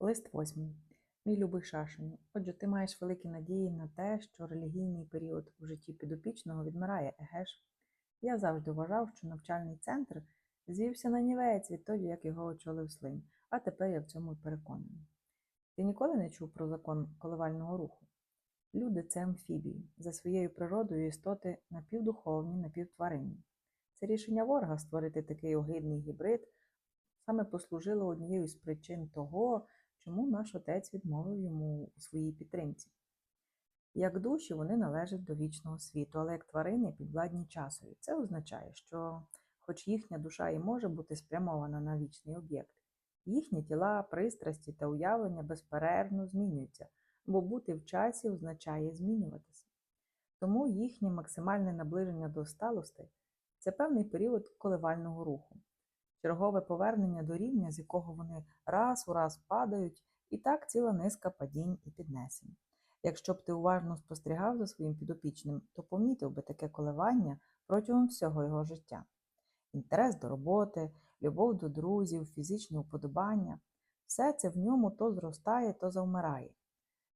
Лист восьмий. Мій любий Шашеню. Отже, ти маєш великі надії на те, що релігійний період у житті підопічного відмирає, еге ж? Я завжди вважав, що навчальний центр звівся на нівець відтоді, як його очолив слим, а тепер я в цьому й переконаний. Ти ніколи не чув про закон коливального руху? Люди це амфібії, за своєю природою істоти напівдуховні, напівтваринні. Це рішення ворога створити такий огидний гібрид саме послужило однією з причин того, чому наш отець відмовив йому у своїй підтримці. Як душі вони належать до вічного світу, але як тварини підвладні часові. Це означає, що, хоч їхня душа і може бути спрямована на вічний об'єкт, їхні тіла, пристрасті та уявлення безперервно змінюються, бо бути в часі означає змінюватися. Тому їхнє максимальне наближення до сталостей це певний період коливального руху, чергове повернення до рівня, з якого вони раз у раз падають, і так ціла низка падінь і піднесень. Якщо б ти уважно спостерігав за своїм підопічним, то помітив би таке коливання протягом всього його життя. Інтерес до роботи, любов до друзів, фізичні уподобання все це в ньому то зростає, то завмирає.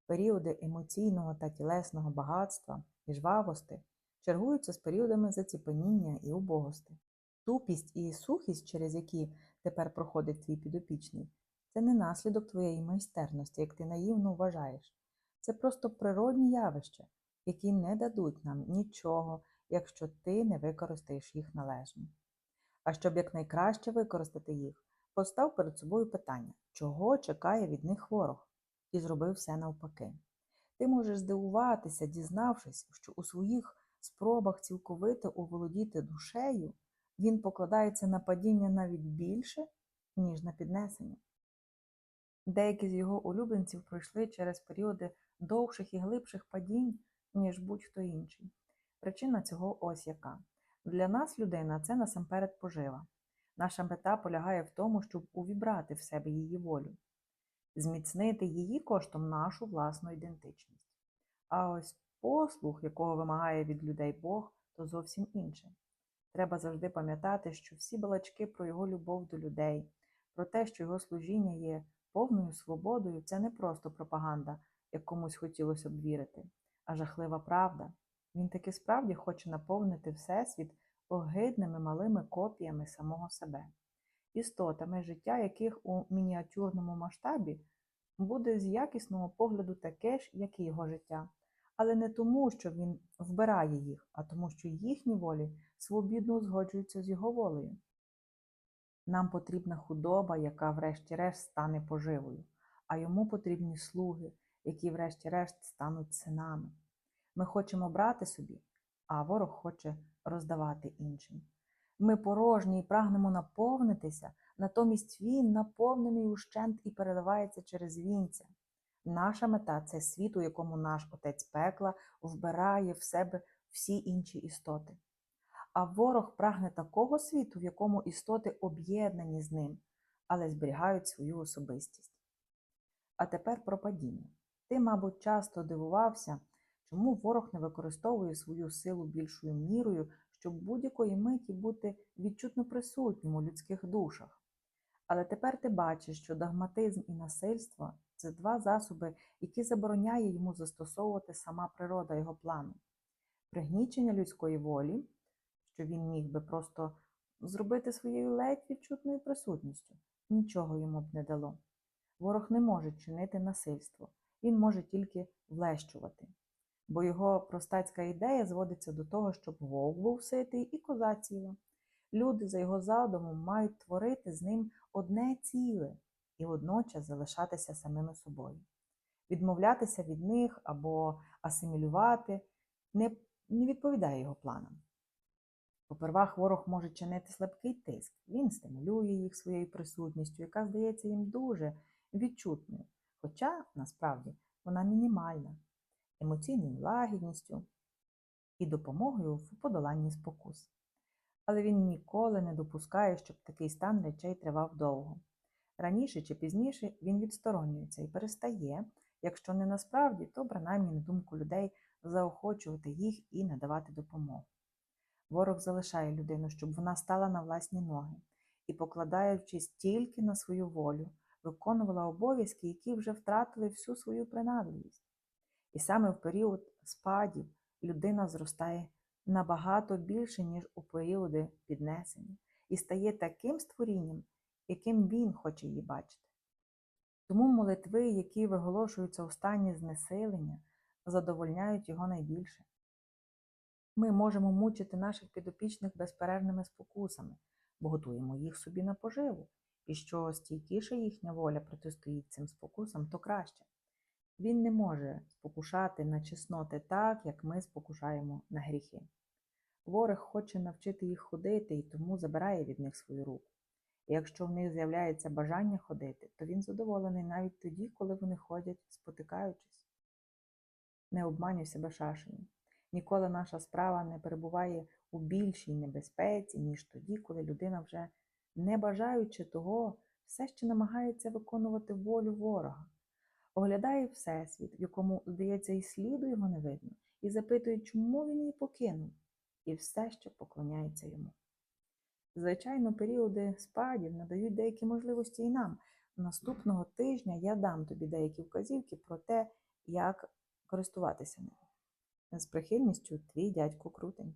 Періоди емоційного та тілесного багатства і жвавости чергуються з періодами заціпеніння і убогости. Тупість і сухість, через які тепер проходить твій підопічний, це не наслідок твоєї майстерності, як ти наївно вважаєш. Це просто природні явища, які не дадуть нам нічого, якщо ти не використаєш їх належно. А щоб якнайкраще використати їх, постав перед собою питання, чого чекає від них ворог, і зробив все навпаки. Ти можеш здивуватися, дізнавшись, що у своїх спробах цілковито оволодіти душею він покладається на падіння навіть більше, ніж на піднесення. Деякі з його улюбленців пройшли через періоди довших і глибших падінь, ніж будь-хто інший. Причина цього ось яка. Для нас людина це насамперед пожива. Наша мета полягає в тому, щоб увібрати в себе її волю, зміцнити її коштом нашу власну ідентичність. А ось послуг, якого вимагає від людей Бог, то зовсім інше. Треба завжди пам'ятати, що всі балачки про його любов до людей, про те, що його служіння є повною свободою, це не просто пропаганда, як комусь хотілося б вірити, а жахлива правда. Він таки справді хоче наповнити Всесвіт огидними малими копіями самого себе, істотами, життя яких у мініатюрному масштабі буде з якісного погляду таке ж, як і його життя, але не тому, що він вбирає їх, а тому, що їхні волі свобідно узгоджуються з його волею. Нам потрібна худоба, яка врешті-решт стане поживою, а йому потрібні слуги, які врешті-решт стануть синами. Ми хочемо брати собі, а ворог хоче роздавати іншим. Ми порожні і прагнемо наповнитися, натомість він наповнений ущент і переливається через вінця. Наша мета це світ, у якому наш отець пекла вбирає в себе всі інші істоти. А ворог прагне такого світу, в якому істоти об'єднані з ним, але зберігають свою особистість. А тепер про падіння. Ти, мабуть, часто дивувався, чому ворог не використовує свою силу більшою мірою, щоб будь-якої миті бути відчутно присутнім у людських душах. Але тепер ти бачиш, що догматизм і насильство це два засоби, які забороняє йому застосовувати сама природа його плану. Пригнічення людської волі, що він міг би просто зробити своєю ледь відчутною присутністю, нічого йому б не дало. Ворог не може чинити насильство, він може тільки влещувати. Бо його простацька ідея зводиться до того, щоб вовк був ситий і коза ціла. Люди за його задумом мають творити з ним одне ціле і водночас залишатися самими собою. Відмовлятися від них або асимілювати не, не відповідає його планам. Попервах ворог може чинити слабкий тиск, він стимулює їх своєю присутністю, яка здається їм дуже відчутною, хоча насправді вона мінімальна, емоційною лагідністю і допомогою в подоланні спокус. Але він ніколи не допускає, щоб такий стан речей тривав довго. Раніше чи пізніше він відсторонюється і перестає, якщо не насправді, то принаймні на думку людей заохочувати їх і надавати допомогу. Ворог залишає людину, щоб вона стала на власні ноги і, покладаючись тільки на свою волю, виконувала обов'язки, які вже втратили всю свою принадливість. І саме в період спадів людина зростає набагато більше, ніж у періоди піднесення, і стає таким створінням, яким він хоче її бачити. Тому молитви, які виголошуються у стані знесилення, задовольняють його найбільше. Ми можемо мучити наших підопічних безперервними спокусами, бо готуємо їх собі на поживу, і що стійкіше їхня воля протистоїть цим спокусам, то краще. Він не може спокушати на чесноти так, як ми спокушаємо на гріхи. Ворог хоче навчити їх ходити і тому забирає від них свою руку. І якщо в них з'являється бажання ходити, то він задоволений навіть тоді, коли вони ходять, спотикаючись. Не обманюй себе шашею. Ніколи наша справа не перебуває у більшій небезпеці, ніж тоді, коли людина вже, не бажаючи того, все ще намагається виконувати волю ворога, оглядає всесвіт, в якому, здається, і сліду його не видно, і запитує, чому він її покинув, і все ще поклоняється йому. Звичайно, періоди спадів надають деякі можливості і нам. Наступного тижня я дам тобі деякі вказівки про те, як користуватися ними. З прихильністю твій дядько Крутень.